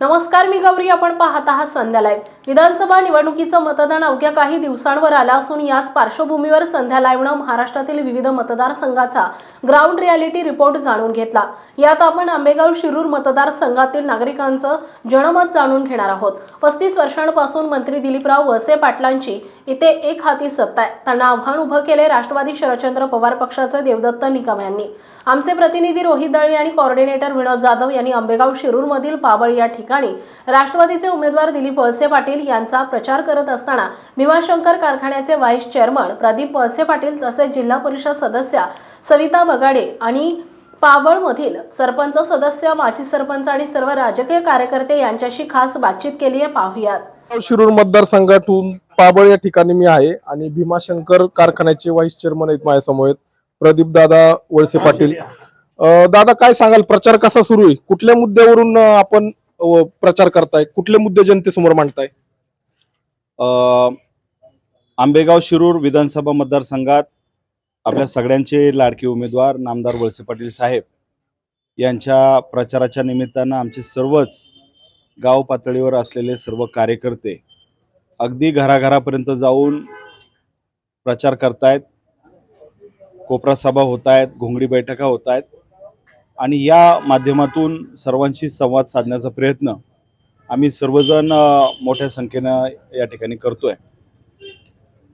नमस्कार मी गौरी. आपण पाहत आहात संध्या लाईव्ह विधानसभा निवडणुकीचं मतदान अवघ्या काही दिवसांवर आलं असून याच पार्श्वभूमीवर संध्या लाईव्हनं महाराष्ट्रातील विविध मतदारसंघाचा ग्राउंड रियालिटी रिपोर्ट जाणून घेतला. यात आपण आंबेगाव शिरूर मतदारसंघातील नागरिकांचं जनमत जाणून घेणार आहोत. पस्तीस वर्षांपासून मंत्री दिलीपराव वसे पाटलांची इथे एक हाती सत्ता आहे. त्यांना आव्हान उभं केले राष्ट्रवादी शरदचंद्र पवार पक्षाचे देवदत्त निकम यांनी. आमचे प्रतिनिधी रोहित दळवी आणि कोऑर्डिनेटर विनोद जाधव यांनी आंबेगाव शिरूरमधील पाबळ या ठिकाणी राष्ट्रवादीचे उमेदवार दिलीप वळसे पाटील यांचा प्रचार करत असताना भीमाशंकर कारखान्याचे व्हाईस चेअरमन प्रदीप वळसे पाटील तसेच जिल्हा परिषद सदस्या सविता बगाडे आणि पाबळमधील सरपंच सदस्य माजी सरपंच आणि सर्व राजकीय कार्यकर्ते यांच्याशी खास बातचीत केली आहे. पाहूयात. शिरूर मतदारसंघातून पाबळ या ठिकाणी मी आहे आणि भीमाशंकर कारखान्याचे व्हाईस चेअरमन आहेत माझ्यासमोर प्रदीप दादा वळसे पाटील. दादा काय सांगाल? प्रचार कसा सुरू आहे? कुठल्या मुद्द्यावरून आपण प्रचार करताय. कुठले मुद्दे जनतेसमोर मांडताय? आंबेगाव शिरूर विधानसभा मतदारसंघात आपल्या सगळ्यांचे लाडके उमेदवार नामदार वळसे पाटील साहेब यांच्या प्रचाराच्या निमित्तानं आमचे सर्वच गाव पातळीवर असलेले सर्व कार्यकर्ते अगदी घराघरापर्यंत जाऊन प्रचार करतायत. कोपरा सभा होत आहेत घोंगडी बैठका होत आहेत आणि या माध्यमातून सर्वांशी संवाद साधण्याचा प्रयत्न आम्ही सर्वजण मोठ्या संख्येनं या ठिकाणी करतोय.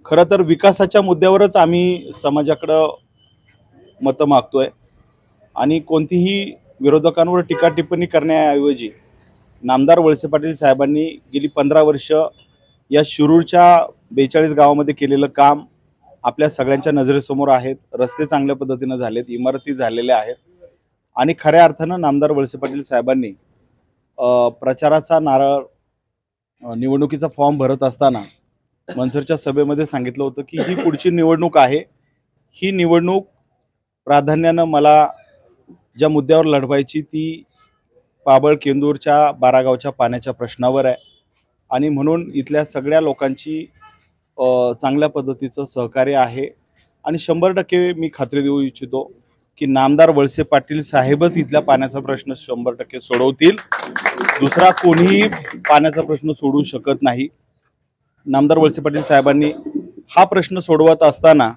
खरं तर विकासाच्या मुद्द्यावरच आम्ही समाजाकडं मतं मागतोय. आणि कोणतीही विरोधकांवर टीका टिप्पणी करण्याऐवजी नामदार वळसे पाटील साहेबांनी गेली पंधरा वर्ष या शिरूरच्या बेचाळीस गावामध्ये केलेलं काम आपल्या सगळ्यांच्या नजरेसमोर आहेत. रस्ते चांगल्या पद्धतीनं झालेत इमारती झालेल्या आहेत. आणि खऱ्या अर्थानं नामदार वळसे पाटील साहेबांनी प्रचाराचा नारळ निवडणुकीचा फॉर्म भरत असताना मनसरच्या सभेमध्ये सांगितलं होतं की ही पुढची निवडणूक आहे. ही निवडणूक प्राधान्यानं मला ज्या मुद्द्यावर लढवायची ती पाबळ केंदूरच्या बारागावच्या पाण्याच्या प्रश्नावर आहे. आणि म्हणून इथल्या सगळ्या लोकांची चांगल्या पद्धतीचं सहकार्य आहे. आणि शंभर टक्के मी खात्री देऊ इच्छितो की नामदार वळसे पाटील साहेबच इथल्या पाण्याचा प्रश्न शंभर टक्के सोडवतील. दुसरा कोणीही पाण्याचा प्रश्न सोडवू शकत नाही. नामदार वळसे पाटील साहेबांनी हा प्रश्न सोडवत असताना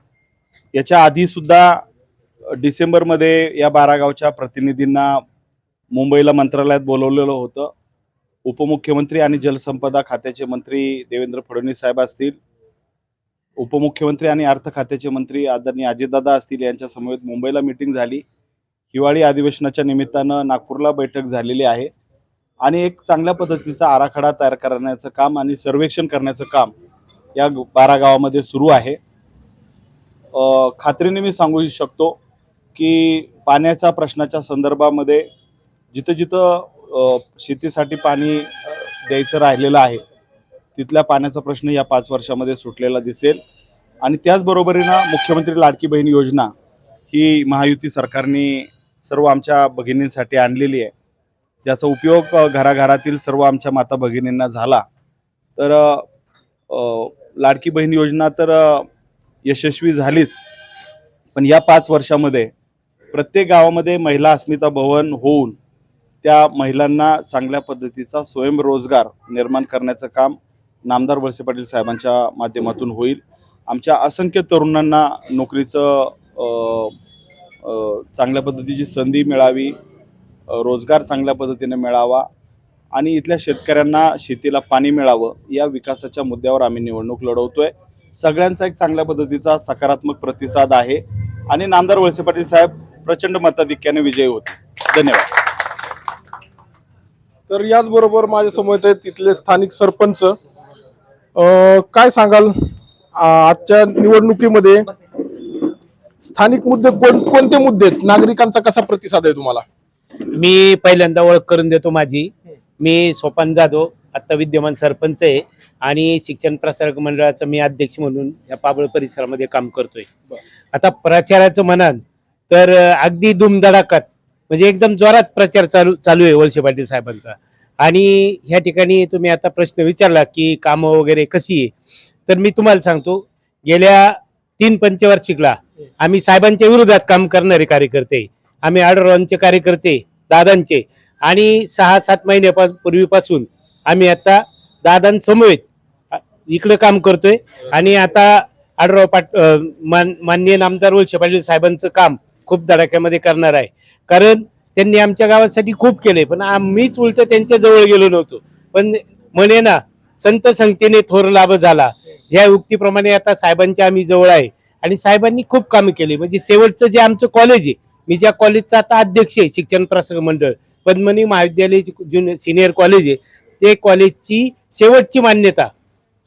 याच्या आधी सुद्धा डिसेंबरमध्ये या बारागावच्या प्रतिनिधींना मुंबईला मंत्रालयात बोलवलेलं होतं. उपमुख्यमंत्री आणि जलसंपदा खात्याचे मंत्री देवेंद्र फडणवीस साहेब असतील. उपमुख्यमंत्री आणि अर्थ खात्याचे मंत्री आदरणीय अजितदादा असतील यांच्या समवेत मुंबईला मिटिंग झाली. हिवाळी अधिवेशनाच्या निमित्तानं नागपूरला बैठक झालेली आहे. आणि एक चांगल्या पद्धतीचा आराखडा तयार करण्याचं काम आणि सर्वेक्षण करण्याचं काम या बारा गावामध्ये सुरू आहे. खात्रीने मी सांगू शकतो की पाण्याच्या प्रश्नाच्या संदर्भामध्ये जिथं जिथं शेतीसाठी पाणी द्यायचं राहिलेलं आहे तिथल्या पाण्याचा प्रश्न या पाच वर्षामध्ये सुटलेला दिसेल. आणि त्याचबरोबरीनं मुख्यमंत्री लाडकी बहीण योजना ही महायुती सरकारने सर्व आमच्या भगिनींसाठी आणलेली आहे. ज्याचा उपयोग घराघरातील सर्व आमच्या माता भगिनींना झाला. तर लाडकी बहीण योजना तर यशस्वी झालीच. पण या पाच वर्षामध्ये प्रत्येक गावामध्ये महिला अस्मिता भवन होऊन त्या महिलांना चांगल्या पद्धतीचा स्वयंरोजगार निर्माण करण्याचं काम नामदार वळसे पाटील साहेबांच्या माध्यमातून होईल. आमच्या असंख्य तरुणांना नोकरीचं चांगल्या पद्धतीची संधी मिळावी रोजगार चांगल्या पद्धतीने मिळावा आणि इथल्या शेतकऱ्यांना शेतीला पाणी मिळावं या विकासाच्या मुद्द्यावर आम्ही निवडणूक लढवतोय. सगळ्यांचा एक चांगल्या पद्धतीचा सकारात्मक प्रतिसाद आहे आणि नामदार वळसे पाटील साहेब प्रचंड मताधिक्याने विजयी होते. धन्यवाद. तर याचबरोबर माझ्यासमोर आहेत तिथले स्थानिक सरपंच काय सांगाल? आजच्या निवडणुकीमध्ये स्थानिक मुद्दे कोण कोणते मुद्दे आहेत? नागरिकांचा कसा प्रतिसाद आहे तुम्हाला? मी पहिल्यांदा ओळख करून देतो माझी. मी सोपान जाधव आता विद्यमान सरपंच आहे आणि शिक्षण प्रसारक मंडळाचा मी अध्यक्ष म्हणून या पाबळ परिसरामध्ये काम करतोय. आता प्रचाराचं म्हणाल तर अगदी दुमधडाकात म्हणजे एकदम जोरात प्रचार चालू चालू आहे वळसे पाटील साहेबांचा. आणि ह्या ठिकाणी तुम्ही आता प्रश्न विचारला की कामं वगैरे कशी आहे तर मी तुम्हाला सांगतो गेल्या तीन पंचवार्षिकला आम्ही साहेबांच्या विरोधात काम करणारे कार्यकर्ते आम्ही आडरवांचे कार्यकर्ते दादांचे आणि सहा सात महिन्यापूर्वीपासून आम्ही आता दादांसमवेत इकडं काम करतोय. आणि आता आडराव पाट मान माननीय नामदार वळसे पाटील साहेबांचं काम खूप धडाक्यामध्ये करणार आहे. कारण त्यांनी आमच्या गावासाठी खूप केले पण आम्हीच उलट त्यांच्या जवळ गेलो नव्हतो. पण म्हणे ना संत संगतीने थोर लाभ झाला. या उक्तीप्रमाणे आता साहेबांच्या आम्ही जवळ आहे. आणि साहेबांनी खूप काम केली. म्हणजे शेवटचं जे आमचं कॉलेज आहे मी ज्या कॉलेजचा आता अध्यक्ष आहे शिक्षण प्रसारक मंडळ. पद्मनी महाविद्यालय जुनियर सिनियर कॉलेज आहे. ते कॉलेजची शेवटची मान्यता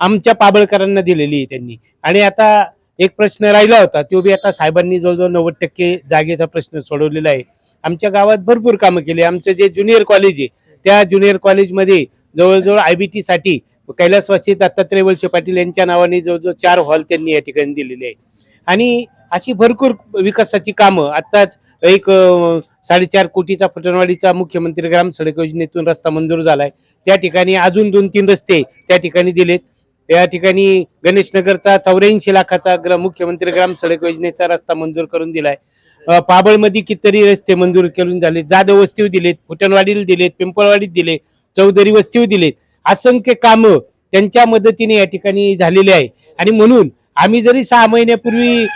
आमच्या पाबळकरांना दिलेली आहे त्यांनी. आणि आता एक प्रश्न राहिला होता तो बी आता साहेबांनी जवळजवळ नव्वद टक्के जागेचा प्रश्न सोडवलेला आहे. आमच्या गावात भरपूर कामं केली. आमचं जे ज्युनियर कॉलेज आहे त्या ज्युनियर कॉलेजमध्ये जवळजवळ आय बी टीसाठी कैलासवासी दत्तात्रय वळसे पाटील यांच्या नावाने जवळजवळ चार हॉल त्यांनी या ठिकाणी दिलेले आहे आणि अशी भरपूर विकासाची कामं आत्ताच एक साडेचार कोटीचा फटणवाडीचा मुख्यमंत्री ग्राम सडक योजनेतून रस्ता मंजूर झालाय. त्या ठिकाणी अजून दोन तीन रस्ते त्या ठिकाणी दिलेत. या ठिकाणी गणेशनगरचा चौऱ्याऐंशी लाखाचा ग्र मुख्यमंत्री ग्राम सडक योजनेचा रस्ता मंजूर करून दिलाय. पाबळमध्ये कितीतरी रस्ते मंजूर करून झाले. जाधव वस्तीव दिलेत फुटणवाडीला दिलेत पिंपळवाडीत दिले चौधरी वस्तीव दिलेत. असंख्य कामं त्यांच्या मदतीने या ठिकाणी झालेले आहे. आणि म्हणून आम्ही जरी सहा महिन्यापूर्वी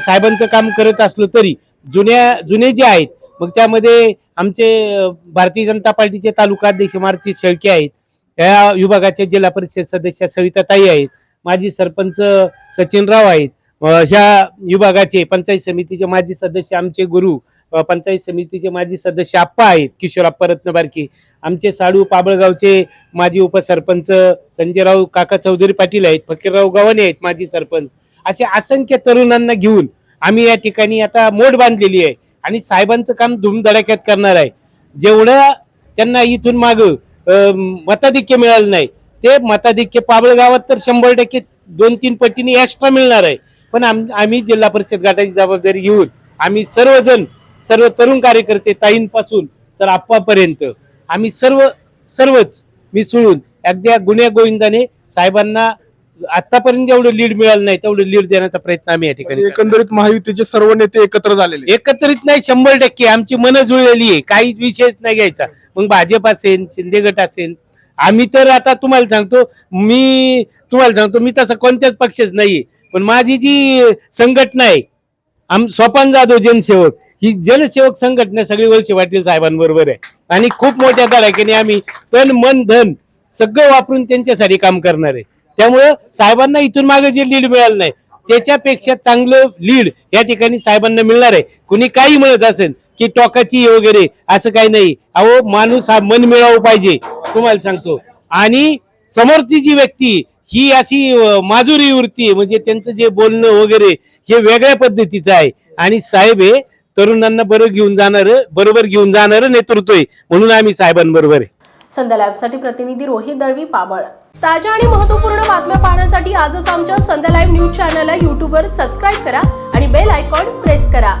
साहेबांचं काम करत असलो तरी जुन्या जुने जे आहेत मग त्यामध्ये आमचे भारतीय जनता पार्टीचे तालुका अध्यक्ष मारुती शेळके आहेत. या विभागाच्या जिल्हा परिषद सदस्य सविताताई आहेत. माजी सरपंच सचिनराव आहेत. ह्या विभागाचे पंचायत समितीचे माजी सदस्य आमचे गुरु पंचायत समितीचे माजी सदस्य आप्पा आहेत किशोरप्पा रत्नबारकी. आमचे साडू पाबळगावचे माजी उपसरपंच संजयराव काका चौधरी पाटील आहेत फकीरराव गव्हाणे आहेत माजी सरपंच. असे असंख्य तरुणांना घेऊन आम्ही या ठिकाणी आता मोड बांधलेली आहे आणि साहेबांचं काम धुमधडाक्यात करणार आहे. जेवढं त्यांना इथून माग मताधिक्य मिळालं नाही ते मताधिक्य पाबळगावात तर शंभर टक्के दोन तीन पटीने एक्स्ट्रा मिळणार आहे. पण आम- आम्ही जिल्हा परिषद गटाची जबाबदारी घेऊन आम्ही सर्वजण सर्व तरुण कार्यकर्ते ताईंपासून तर आप्पापर्यंत आम्ही सर्व सर्वच मिसळून अगदी गुन्ह्या गोविंदाने साहेबांना आतापर्यंत जेवढं लीड मिळालं नाही तेवढं लीड देण्याचा प्रयत्न आम्ही या ठिकाणी म्हणजे. एकंदरीत महायुतीचे सर्व नेते एकत्र झालेले. एकत्रित नाही शंभर टक्के आमची मनं जुळलेली आहे काहीच विषयच नाही घ्यायचा मग भाजप असेल शिंदे गट असेल आम्ही तर आता तुम्हाला सांगतो मी तुम्हाला सांगतो मी तसा कोणत्याच पक्षच नाहीये पण माझी जी संघटना आहे आम स्वपन जाधव जनसेवक ही जनसेवक संघटना सगळी वळसे पाटील साहेबांबरोबर आहे. आणि खूप मोठ्या धडाक्याने आम्ही तन मन धन सगळं वापरून त्यांच्यासाठी काम करणार आहे. त्यामुळं साहेबांना इथून मागे जे लीड मिळालं नाही त्याच्यापेक्षा चांगलं लीड या ठिकाणी साहेबांना मिळणार आहे. कुणी काही म्हणत असेल की टोकाची वगैरे असं काही नाही. अहो माणूस हा मन मिळावं पाहिजे तुम्हाला सांगतो. आणि समोरची जी व्यक्ती ही अशी माजुरी वृत्ती आहे, म्हणजे त्यांचं जे बोलणं वगैरे हे वेगळ्या पद्धतीचं आहे. आणि साहेब हे तरुणांना बरोबर घेऊन जाणार बरोबर घेऊन जाणार नेतृत्व आहे. म्हणून आम्ही साहेबांबरोबर आहे. संध्या लाईव्हसाठी प्रतिनिधी रोहित दळवी पाबळ. ताज्या आणि महत्त्वपूर्ण बातम्या पाहण्यासाठी आजच आमच्या संध्या लाईव्ह न्यूज चॅनलला यूट्यूबवर सबस्क्राईब करा आणि बेल आयकॉन प्रेस करा.